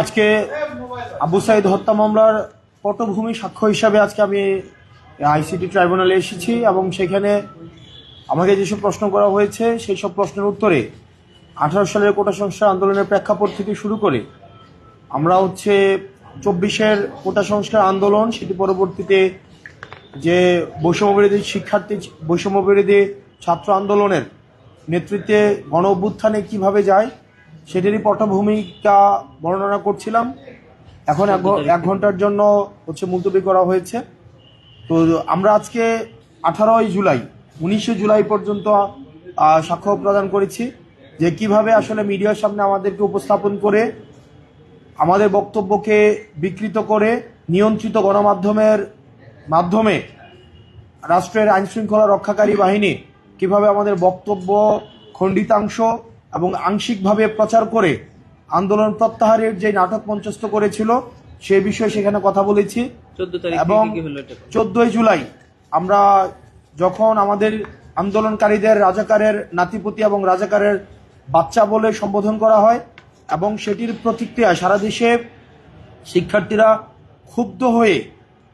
আজকে আবু সাইদ হত্যা মামলার পটভূমি সাক্ষ্য হিসাবে আজকে আমি আইসিটি ট্রাইব্যুনালে এসেছি এবং সেখানে আমাকে যেসব প্রশ্ন করা হয়েছে, সেই সব প্রশ্নের উত্তরে আঠারো সালের কোটা সংস্কার আন্দোলনের প্রেক্ষাপট থেকে শুরু করে আমরা হচ্ছে চব্বিশের কোটা সংস্কার আন্দোলন, সেটি পরবর্তীতে যে বৈষম্য বৈষম্যবিরোধী শিক্ষার্থী বৈষম্যবিরোধী ছাত্র আন্দোলনের নেতৃত্বে গণ অভ্যুত্থানে কীভাবে যায় সেটারই পটভূমিকা বর্ণনা করছিলাম। এখন এক ঘণ্টার জন্য হচ্ছে মুলতবি করা হয়েছে। তো আমরা আজকে আঠারোই জুলাই উনিশে জুলাই পর্যন্ত সাক্ষ্য প্রদান করেছি যে কীভাবে আসলে মিডিয়ার সামনে আমাদেরকে উপস্থাপন করে আমাদের বক্তব্যকে বিকৃত করে নিয়ন্ত্রিত গণমাধ্যমের মাধ্যমে রাষ্ট্রের আইনশৃঙ্খলা রক্ষাকারী বাহিনী কীভাবে আমাদের বক্তব্য খণ্ডিতাংশ এবং আংশিকভাবে প্রচার করে আন্দোলন প্রত্যাহারের যে নাটক মঞ্চস্থ করেছিল সে বিষয়ে সেখানে কথা বলেছি। এবং চোদ্দই জুলাই আমরা যখন আমাদের আন্দোলনকারীদের রাজাকারের নাতিপতি এবং রাজাকারের বাচ্চা বলে সম্বোধন করা হয় এবং সেটির প্রতিক্রিয়া সারা দেশে শিক্ষার্থীরা ক্ষুব্ধ হয়ে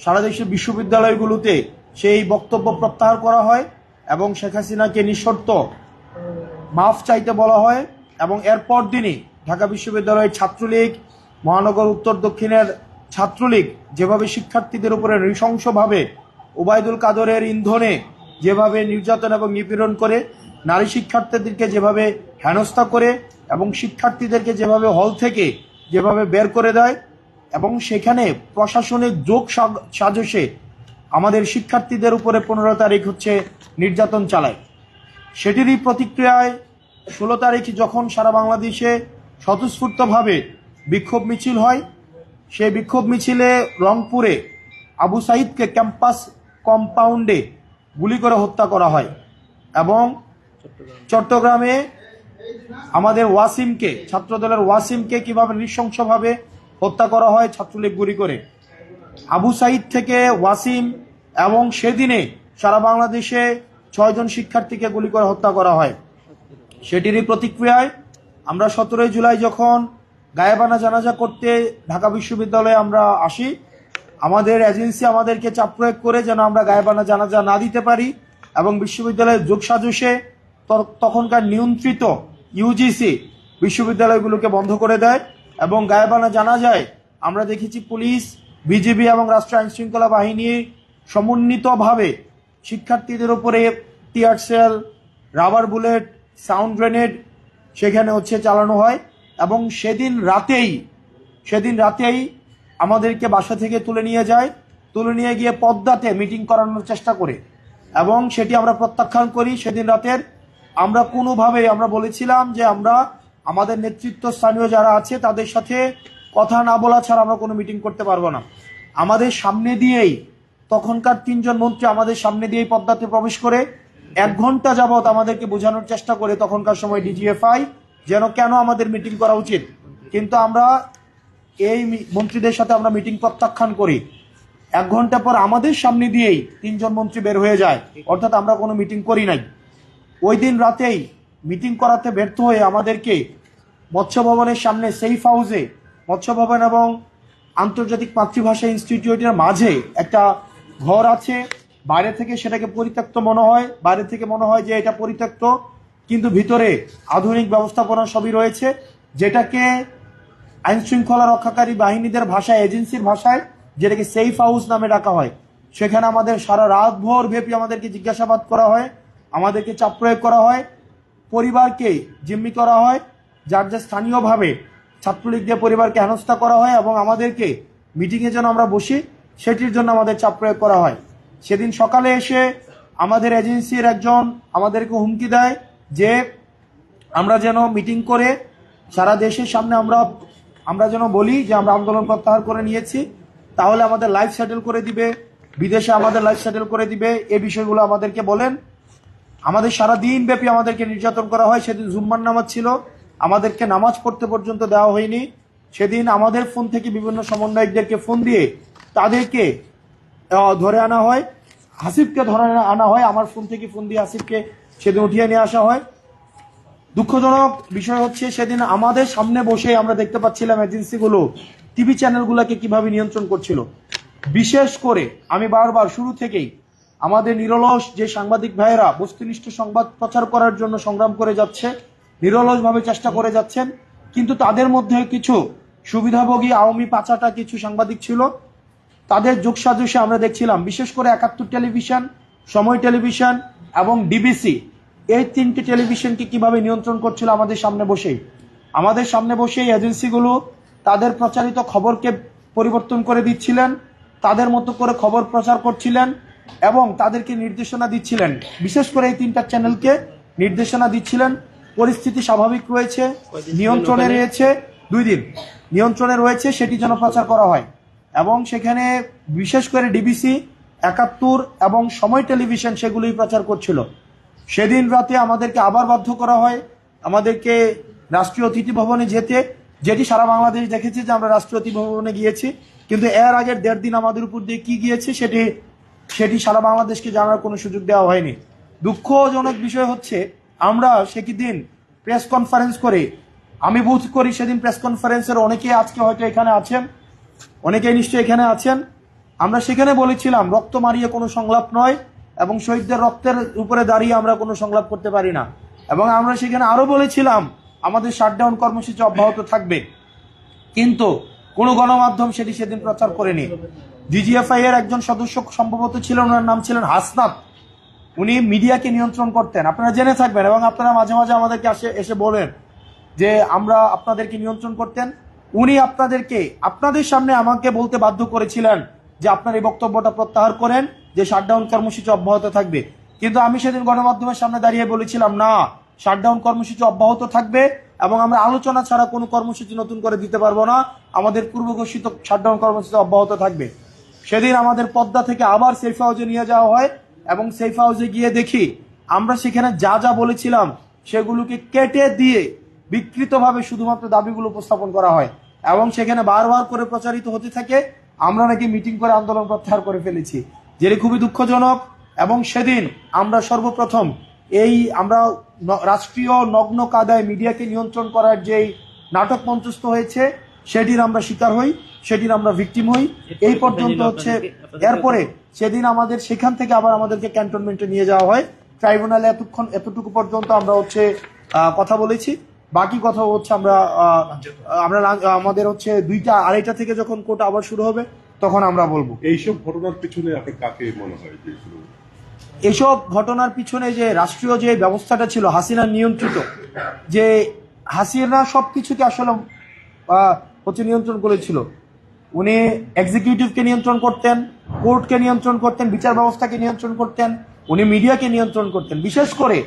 সারা দেশের বিশ্ববিদ্যালয়গুলোতে সেই বক্তব্য প্রত্যাহার করা হয় এবং শেখ হাসিনাকে নিঃশর্ত মাফ চাইতে বলা হয় এবং এরপর দিনই ঢাকা বিশ্ববিদ্যালয়ের ছাত্রলীগ, মহানগর উত্তর দক্ষিণের ছাত্রলীগ যেভাবে শিক্ষার্থীদের উপরে নৃশংসভাবে ওবায়দুল কাদরের ইন্ধনে যেভাবে নির্যাতন এবং নিপীড়ন করে, নারী শিক্ষার্থীদেরকে যেভাবে হেনস্থা করে এবং শিক্ষার্থীদেরকে যেভাবে হল থেকে যেভাবে বের করে দেয় এবং সেখানে প্রশাসনের যোগ সাজসে আমাদের শিক্ষার্থীদের উপরে পনেরো তারিখ হচ্ছে নির্যাতন চালায়। সেটিরই প্রতিক্রিয়ায় ষোলো তারিখ যখন সারা বাংলাদেশে স্বতঃস্ফূর্তভাবে বিক্ষোভ মিছিল হয়, সেই বিক্ষোভ মিছিলে রংপুরে আবু সাইদকে ক্যাম্পাস কম্পাউন্ডে গুলি করে হত্যা করা হয় এবং চট্টগ্রামে আমাদের ওয়াসিমকে, ছাত্রদলের ওয়াসিমকে কীভাবে নৃশংসভাবে হত্যা করা হয় ছাত্রলীগ গুলি করে। আবু সাইদ থেকে ওয়াসিম এবং সেদিনে সারা বাংলাদেশে ছয়জন শিক্ষার্থীকে গুলি করে হত্যা করা হয়। সেটিরই প্রতিক্রিয়ায় আমরা সতেরোই জুলাই যখন গায়েবানা জানাজা করতে ঢাকা বিশ্ববিদ্যালয়ে আমরা আসি, আমাদের এজেন্সি আমাদেরকে চাপ প্রয়োগ করে যেন আমরা গায়েবানা জানাজা না দিতে পারি এবং বিশ্ববিদ্যালয়ের যোগসাজসে তখনকার নিয়ন্ত্রিত ইউজিসি বিশ্ববিদ্যালয়গুলোকে বন্ধ করে দেয় এবং গায়েবানা জানা যায় আমরা দেখেছি পুলিশ, বিজিবি এবং রাষ্ট্র আইন শৃঙ্খলা বাহিনী সমন্বিতভাবে শিক্ষার্থীদের উপরে tear shell, rubber bullet, sound grenade সেখানে হচ্ছে চালানো হয়। এবং সেদিন রাতেই সেদিন রাতেই আমাদেরকে বাসা থেকে তুলে নিয়ে যায়। তুলে নিয়ে গিয়ে পদ্মাতে মিটিং করানোর চেষ্টা করে। এবং সেটি আমরা প্রত্যাখ্যান করি সেদিন রাতের। আমরা কোনোভাবে, আমরা বলেছিলাম যে আমরা আমাদের নেতৃত্ব স্থানীয় যারা আছে তাদের সাথে কথা না বলা ছাড়া আমরা কোনো মিটিং করতে পারব না। আমাদের সামনে দিয়েই, তখনকার তিনজন মন্ত্রী আমাদের সামনে দিয়েই পদ্মাতে প্রবেশ করে। এক ঘণ্টা যাবৎ আমাদেরকে বোঝানোর চেষ্টা করে তখনকার সময় ডিজিএফআই যেন কেন আমাদের মিটিং করা উচিত। কিন্তু আমরা এই মন্ত্রীদের সাথে আমরা মিটিং প্রত্যাখ্যান করি। এক ঘণ্টা পর আমাদের সামনে দিয়েই তিনজন মন্ত্রী বের হয়ে যায়। অর্থাৎ আমরা কোনো মিটিং করি নাই। ওই দিন রাতেই মিটিং করাতে ব্যর্থ হয়ে আমাদেরকে মৎস্য ভবনের সামনে সেফ হাউসে মৎস্য ভবন এবং আন্তর্জাতিক মাতৃভাষা ইনস্টিটিউটের মাঝে একটা ঘর আছে। বাইরে থেকে সেটাকে পরিত্যক্ত মনে হয়, বাইরে থেকে মনে হয় যে এটা পরিত্যক্ত, কিন্তু ভিতরে আধুনিক ব্যবস্থাপনা সবই রয়েছে, যেটাকে আইন শৃঙ্খলা রক্ষাকারী বাহিনীদের ভাষায়, এজেন্সির ভাষায়, যেটাকে সেফ হাউস নামে ডাকা হয়। সেখানে আমাদের সারা রাত ভোর ব্যাপী আমাদেরকে জিজ্ঞাসাবাদ করা হয়, আমাদেরকে চাপ প্রয়োগ করা হয়, পরিবারকে জিম্মি করা হয়, যার যা স্থানীয়ভাবে ছাত্রলীগ দিয়ে পরিবারকে হেনস্থা করা হয় এবং আমাদেরকে মিটিংয়ে যেন আমরা বসি, সেটির জন্য আমাদের চাপ প্রয়োগ করা হয়। সেদিন সকালে এসে আমাদের এজেন্সির একজন আমাদেরকে হুমকি দেয় যে আমরা যেন মিটিং করে সারা দেশের সামনে আমরা আমরা যেন বলি যে আমরা আন্দোলন প্রত্যাহার করে নিয়েছি। তাহলে আমাদের লাইফ সেটেল করে দিবে, বিদেশে আমাদের লাইফ সেটেল করে দিবে, এ বিষয়গুলো আমাদেরকে বলেন। আমাদের সারা দিন ব্যাপী আমাদেরকে নির্যাতন করা হয়। সেদিন জুম্মার নামাজ ছিল। আমাদেরকে নামাজ পড়তে পর্যন্ত দেওয়া হয়নি। সেদিন আমাদের ফোন থেকে বিভিন্ন সমন্বয়কদেরকে ফোন দিয়ে তাদেরকে ধরে আনা হয়। হাসিবকে ধরে আনা হয়। আমার ফোন থেকে ফোন দিয়ে হাসিবকে সেদিন উঠিয়ে নিয়ে আসা হয়। দুঃখজনক বিষয় হচ্ছে, সেদিন আমাদের সামনে বসে আমরা দেখতে পাচ্ছিলাম এজেন্সিগুলো, টিভি চ্যানেলগুলোকে কীভাবে নিয়ন্ত্রণ করছিল। বিশেষ করে আমি বারবার শুরু থেকেই আমাদের নিরলস যে সাংবাদিক ভাইয়েরা বস্তুনিষ্ঠ সংবাদ প্রচার করার জন্য সংগ্রাম করে যাচ্ছে, নিরলসভাবে চেষ্টা করে যাচ্ছেন, কিন্তু তাদের মধ্যে কিছু সুবিধাভোগী আওয়ামী পাচাটা কিছু সাংবাদিক ছিল। তাদের যোগসাজশে আমরা দেখছিলাম বিশেষ করে একাত্তর টেলিভিশন সময় টেলিভিশন এবং ডিবিসি এই তিনটি টেলিভিশনকে কীভাবে নিয়ন্ত্রণ করছিল আমাদের সামনে বসেই? আমাদের সামনে বসে এই এজেন্সিগুলো তাদের প্রচারিত খবরকে পরিবর্তন করে দিচ্ছিলেন তাদের মতো করে খবর প্রচার করছিলেন এবং তাদেরকে নির্দেশনা দিচ্ছিলেন। বিশেষ করে এই তিনটা চ্যানেলকে নির্দেশনা দিচ্ছিলেন। পরিস্থিতি স্বাভাবিক রয়েছে নিয়ন্ত্রণে রয়েছে দুই দিন। নিয়ন্ত্রণে রয়েছে সেটি যেন প্রচার করা হয়। এবং সেখানে বিশেষ করে ডিবিসি একাত্তর এবং সময় টেলিভিশন সেগুলোই প্রচার করছিল। সেদিন রাতে আমাদেরকে আবার বাধ্য করা হয়। আমাদেরকে রাষ্ট্রীয় অতিথি ভবনে যেতে। যেটি সারা বাংলাদেশ দেখেছে যে আমরা রাষ্ট্রীয় অতিথি ভবনে গিয়েছি। কিন্তু এর আগের দেড় দিন আমাদের উপর দিয়ে কি গিয়েছে সেটি সেটি সারা বাংলাদেশকে জানার কোনো সুযোগ দেওয়া হয়নি। দুঃখজনক বিষয় হচ্ছে, আমরা সেটি দিন প্রেস কনফারেন্স করে, আমি বোধ করি সেদিন প্রেস কনফারেন্সের অনেকেই আজকে হয়তো এখানে আছেন। অনেকেই নিশ্চয়ই এখানে আছেন। আমরা সেখানে বলেছিলাম, রক্ত মারিয়ে কোনো সংলাপ নয় এবং শহীদদের রক্তের উপরে দাঁড়িয়ে আমরা কোনো সংলাপ করতে পারি না। এবং আমরা সেখানে আরও বলেছিলাম, আমাদের শাটডাউন কর্মসূচি অব্যাহত থাকবে। কিন্তু কোনো গণমাধ্যম সেটি সেদিন প্রচার করেনি। ডিজিএফআই এর একজন সদস্য সম্ভবত ছিলেন, ওনার নাম ছিলেন হাসনাত। উনি মিডিয়াকে নিয়ন্ত্রণ করতেন। আপনারা জেনে থাকবেন এবং আপনারা মাঝে মাঝে আমাদেরকে আসে, এসে বলেন যে আমরা আপনাদেরকে নিয়ন্ত্রণ করতেন। উনি আপনাদেরকে, আপনাদের সামনে আমাকে বলতে বাধ্য করেছিলেন যে আপনার এই বক্তব্যটা প্রত্যাহার করেন, যে শাটডাউন কর্মসূচি অব্যাহত থাকবে। কিন্তু আমি সেদিন গণমাধ্যমের সামনে দাঁড়িয়ে বলেছিলাম, না শাটডাউন কর্মসূচি অব্যাহত থাকবে এবং আমরা আলোচনা ছাড়া কোনো কর্মসূচি নতুন করে দিতে পারব না। আমাদের পূর্ব ঘোষিত শাটডাউন কর্মসূচি অব্যাহত থাকবে। সেদিন আমাদের পদ্মা থেকে আবার সেফ হাউসে নিয়ে যাওয়া হয় এবং সেফ হাউসে গিয়ে দেখি, আমরা সেখানে যা যা বলেছিলাম, সেগুলোকে কেটে দিয়ে বিকৃতভাবে শুধুমাত্র দাবিগুলো উপস্থাপন করা হয়। এবং সেখানে বারবার করে প্রচারিত হতে থাকে, আমরা নাকি মিটিং করে আন্দোলন প্রত্যাহার করে ফেলেছি। যেটি খুবই দুঃখজনক এবং সেদিন আমরা সর্বপ্রথম এই আমরা রাষ্ট্রীয় নগ্ন কাদায় মিডিয়াকে নিয়ন্ত্রণ করার যেই নাটক মঞ্চস্থ হয়েছে, সেটির আমরা শিকার হই, সেটির আমরা ভিকটিম হই। এই পর্যন্ত হচ্ছে এরপরে সেদিন আমাদের সেখান থেকে আবার আমাদেরকে ক্যান্টনমেন্টে নিয়ে যাওয়া হয়। ট্রাইব্যুনালে এতক্ষণ, এতটুকু পর্যন্ত আমরা হচ্ছে কথা বলেছি। বাকি কথা হচ্ছে আমরা আমরা আমাদের হচ্ছে দুইটা আড়াইটা থেকে যখন কোর্ট আবার শুরু হবে তখন আমরা বলব। এইসব ঘটনার পিছনে আপনার কাকে মনে হয় যে এসব ঘটনার পিছনে যে রাষ্ট্রীয় যে ব্যবস্থাটা ছিল হাসিনা নিয়ন্ত্রিত যে হাসিনা সবকিছুকে আসলে আহ, হচ্ছে নিয়ন্ত্রণ করেছিল। উনি এক্সিকিউটিভকে নিয়ন্ত্রণ করতেন কোর্টকে নিয়ন্ত্রণ করতেন বিচার ব্যবস্থাকে নিয়ন্ত্রণ করতেন উনি মিডিয়াকে নিয়ন্ত্রণ করতেন। বিশেষ করে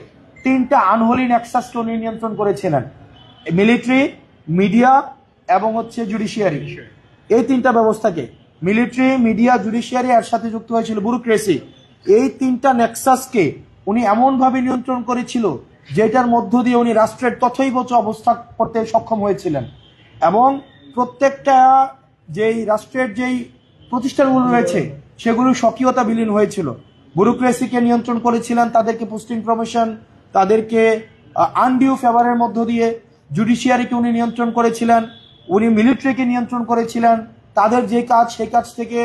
তিনটা আনহোলি নেক্সাসকে উনি নিয়ন্ত্রণ করেছিলেন। মিলিটারি, মিডিয়া এবং হচ্ছে জুডিশিয়ারি এই তিনটা ব্যবস্থাকে মিলিটারি, মিডিয়া জুডিশিয়ারি এর সাথে যুক্ত হয়েছিল ব্যুরোক্রেসি এই তিনটা নেক্সাসকে উনি এমনভাবে নিয়ন্ত্রণ করেছিল, যেটার মধ্য দিয়ে উনি রাষ্ট্রের তথৈবচ অবস্থা করতে সক্ষম হয়েছিলেন। এবং প্রত্যেকটা যেই রাষ্ট্রের যেই প্রতিষ্ঠানগুলো রয়েছে, সেগুলো স্বকীয়তা বিলীন হয়েছিল। ব্যুরোক্রেসিকে নিয়ন্ত্রণ করেছিলেন, তাদেরকে পোস্ট ইনফরমেশন তাদেরকে আনডিউ ফেভারের মধ্য দিয়ে জুডিশিয়ারিকে উনি নিয়ন্ত্রণ করেছিলেন উনি মিলিটারিকে নিয়ন্ত্রণ করেছিলেন তাদের যে কাজ সেই কাজ থেকে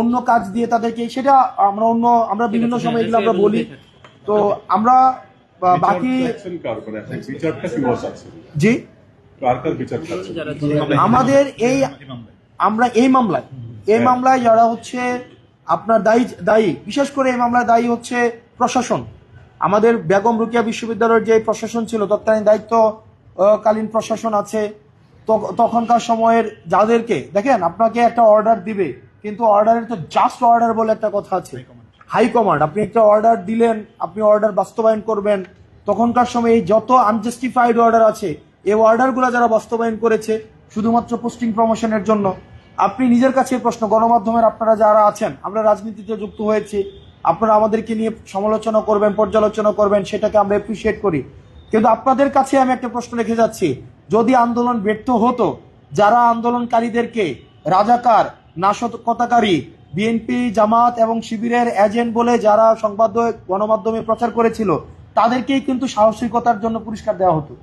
অন্য কাজ দিয়ে তাদেরকে সেটা আমরা অন্য আমরা বিভিন্ন সময় এগুলো আমরা বলি। তো আমরা বাকি বিচার চাচ্ছেন কার এখন বিচারটা কি আছে? জি? আমাদের এই আমরা এই মামলায় এই মামলায় যারা হচ্ছে আপনার দায়ী দায়ী বিশেষ করে এই মামলায় দায়ী হচ্ছে প্রশাসন। আমাদের বেগম রুকিয়া বিশ্ববিদ্যালয়ের যে প্রশাসন ছিল, তৎকালীন দায়িত্ব কালীন প্রশাসন আছে তখনকার সময়ের যাদেরকে, দেখেন, আপনাকে একটা অর্ডার দিবে, কিন্তু অর্ডারের তো জাস্ট অর্ডার বলে একটা কথা আছে। হাইকমান্ড আপনি একটা অর্ডার দিলেন, আপনি অর্ডার বাস্তবায়ন করবেন, তখনকার সময় এই যত আনজাস্টিফাইড অর্ডার আছে, এই অর্ডারগুলো যারা বাস্তবায়ন করেছে, শুধুমাত্র পোস্টিং প্রমোশনের জন্য, আপনি নিজের কাছে প্রশ্ন, গণমাধ্যমের আপনারা যারা আছেন, আমরা রাজনীতিতে যুক্ত হয়েছি আপনারা আমাদেরকে নিয়ে সমালোচনা করবেন, পর্যালোচনা করবেন, সেটাকে আমরা অ্যাপ্রিসিয়েট করি। কিন্তু আপনাদের কাছে আমি একটা প্রশ্ন রেখে যাচ্ছি। যদি আন্দোলন ব্যর্থ হতো, যারা আন্দোলনকারীদেরকে রাজাকার, নাশকতাকারী বিএনপি জামাত এবং শিবিরের এজেন্ট বলে যারা সংবাদ গণমাধ্যমে প্রচার করেছিল, তাদেরকেই কিন্তু সাহসিকতার জন্য পুরস্কার দেওয়া হতো।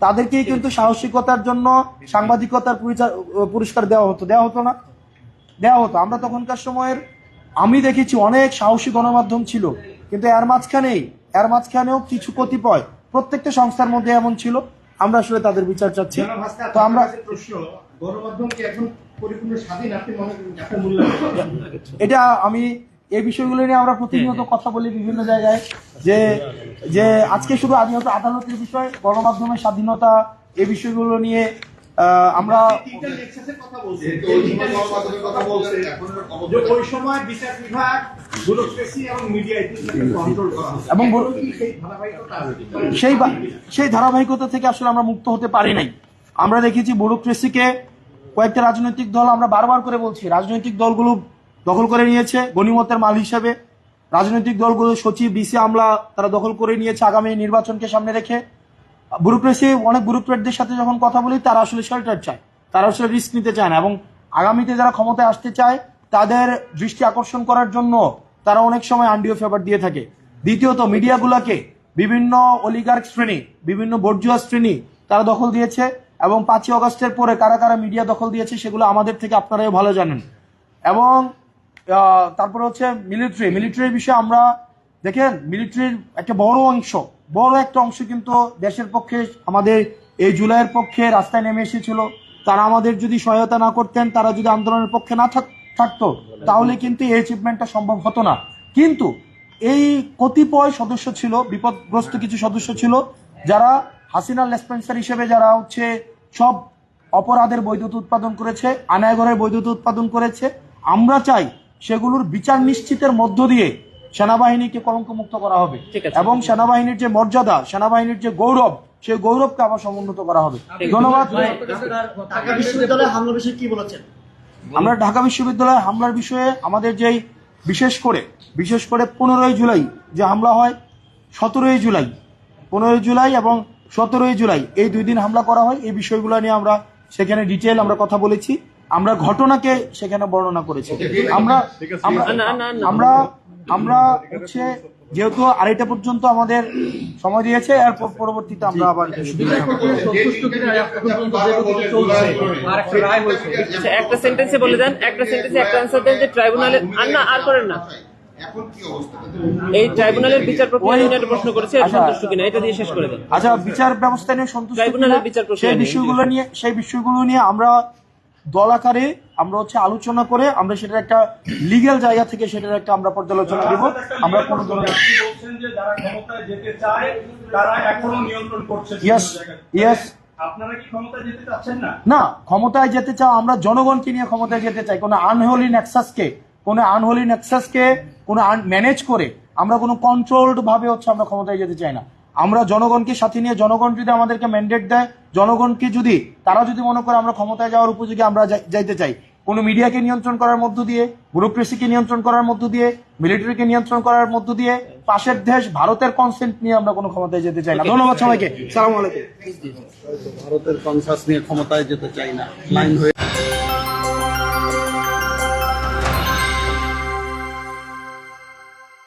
তাদেরকেই কিন্তু সাহসিকতার জন্য সাংবাদিকতার পুরস্কার দেওয়া হতো। দেওয়া হতো না? দেওয়া হতো। আমরা তখনকার সময়ের আমি দেখেছি অনেক সাহসী গণমাধ্যম ছিল কিন্তু এর মাঝখানেই এর মাঝখানেও কিছু কতিপয় প্রত্যেকটা সংস্থার মধ্যে এমন ছিল। আমরা আসলে তাদের বিচার চাচ্ছি। তো আমরা মনে এটা আমি এই বিষয়গুলো নিয়ে আমরা প্রতিনিয়ত কথা বলি বিভিন্ন জায়গায় যে যে আজকে শুধু আদালত আদালতের বিষয় গণমাধ্যমের স্বাধীনতা এই বিষয়গুলো নিয়ে আমরা কথা বলছে। কথা বলছে। যে ওই সময় বিচার বিভাগ ব্যুরোক্রেসি এবং সেই ধারাবাহিকতা সেই ধারাবাহিকতা থেকে আসলে আমরা মুক্ত হতে পারি নাই। আমরা দেখেছি ব্যুরোক্রেসিকে কয়েকটা রাজনৈতিক দল আমরা বারবার করে বলছি। রাজনৈতিক দলগুলো দখল করে নিয়েছে গণিমতের মাল হিসেবে। রাজনৈতিক দলগুলো সচিব ডিসি আমলা তারা দখল করে নিয়েছে আগামী নির্বাচনকে সামনে রেখে। ব্যুরোক্রেসি অনেক ব্যুরোক্রেটদের সাথে যখন কথা বলি, তারা আসলে শেল্টার চায়। তারা আসলে রিস্ক নিতে চায় না এবং আগামীতে যারা ক্ষমতায় আসতে চায়, তাদের দৃষ্টি আকর্ষণ করার জন্য তারা অনেক সময় আন্ডিও ফেভার দিয়ে থাকে। দ্বিতীয়ত মিডিয়াগুলোকে বিভিন্ন অলিগার্ক শ্রেণি, বিভিন্ন বর্জুয়া শ্রেণি তারা দখল দিয়েছে এবং পাঁচই অগস্টের পরে কারা কারা মিডিয়া দখল দিয়েছে সেগুলো আমাদের থেকে আপনারাই ভালো জানেন। এবং তারপরে হচ্ছে মিলিটারি মিলিটারির বিষয়ে আমরা দেখেন মিলিটারির একটা বড় অংশ, বড় একটা অংশ কিন্তু দেশের পক্ষে, আমাদের এই জুলাইয়ের পক্ষে রাস্তায় নেমে এসেছিল। তারা আমাদের যদি সহায়তা না করতেন, তারা যদি আন্দোলনের পক্ষে না থাক- থাকতো, তাহলে কিন্তু এই অ্যাচিভমেন্টটা সম্ভব হতো না। কিন্তু এই কতিপয় সদস্য ছিল, বিপদগ্রস্ত কিছু সদস্য ছিল, যারা হাসিনা লেসপেন্সার হিসেবে যারা হচ্ছে সব অপরাধের বৈধতা উৎপাদন করেছে আনায়গরের বৈধতা উৎপাদন করেছে, আমরা চাই সেগুলোর বিচার নিশ্চিতের মধ্য দিয়ে সেনাবাহিনীকে কলঙ্ক মুক্ত করা হবে। এবং সেনাবাহিনীর যে মর্যাদা সেনাবাহিনীর যে গৌরব সেই গৌরবকে আবার সমুন্নত করা হবে। ধন্যবাদ। ঢাকা বিশ্ববিদ্যালয়ে বিষয়ে কি বলেছেন? আমরা ঢাকা বিশ্ববিদ্যালয়ে হামলার বিষয়ে আমাদের যেই বিশেষ করে বিশেষ করে পনেরোই জুলাই যে হামলা হয় সতেরোই জুলাই পনেরোই জুলাই এবং সতেরোই জুলাই এই দুই দিন হামলা করা হয় এই বিষয়গুলো নিয়ে আমরা সেখানে ডিটেল আমরা কথা বলেছি। আমরা ঘটনাকে সেখানে বর্ণনা করেছি। আমরা আমরা না, না, না। আমরা হচ্ছে যেহেতু আড়াইটা পর্যন্ত আমাদের সময় দিয়েছে এর পরবর্তীতে আমরা আবার আচ্ছা, একটা সেন্টেন্সে বলে দেন একটা সেন্টেন্সে একটা আনসার দেন যে ট্রাইব্যুনালের আর না আর করেন না। এখন কি অবস্থা? এই ট্রাইব্যুনালের বিচার প্রক্রিয়া প্রশ্ন করেছে আচ্ছা। সন্তুষ্ট কিনা এটা দিয়ে শেষ করে দেন। আচ্ছা বিচার ব্যবস্থা নিয়ে সন্তুষ্ট ট্রাইব্যুনালের বিচার প্রক্রিয়া সেই বিষয়গুলো নিয়ে সেই বিষয়গুলো নিয়ে আমরা দল আকারে আমরা হচ্ছে আলোচনা করে আমরা সেটার একটা লিগ্যাল জায়গা থেকে সেটার একটা আমরা পর্যালোচনা দেব। আমরা কোনো ধরনের না? ক্ষমতায় যেতে চাও আমরা জনগণকে নিয়ে ক্ষমতায় যেতে চাই। কোনো আনহোলি নেক্সাসকে কোনো আনহোলি নেক্সাসকে কোনো ম্যানেজ করে আমরা কোনো কন্ট্রোলড ভাবে হচ্ছে আমরা ক্ষমতায় যেতে চাই না। আমরা জনগণকে সাথে নিয়ে জনগণ যদি আমাদেরকে ম্যান্ডেট দেয় জনগণকে যদি তারা যদি মনে করে আমরা ক্ষমতায় যাওয়ার উপযোগী আমরা যাই- যাইতে চাই। কোনো মিডিয়াকে নিয়ন্ত্রণ করার মধ্য দিয়ে ব্যুরোক্রেসিকে নিয়ন্ত্রণ করার মধ্য দিয়ে মিলিটারিকে নিয়ন্ত্রণ করার মধ্য দিয়ে পাশের দেশ ভারতের কনসেন্ট নিয়ে আমরা কোনো ক্ষমতায় যেতে চাই না। ধন্যবাদ সবাইকে। সালাম আলাইকুম। ভারতের কনসাস নিয়ে ক্ষমতায় যেতে চাই না। লাইন হয়ে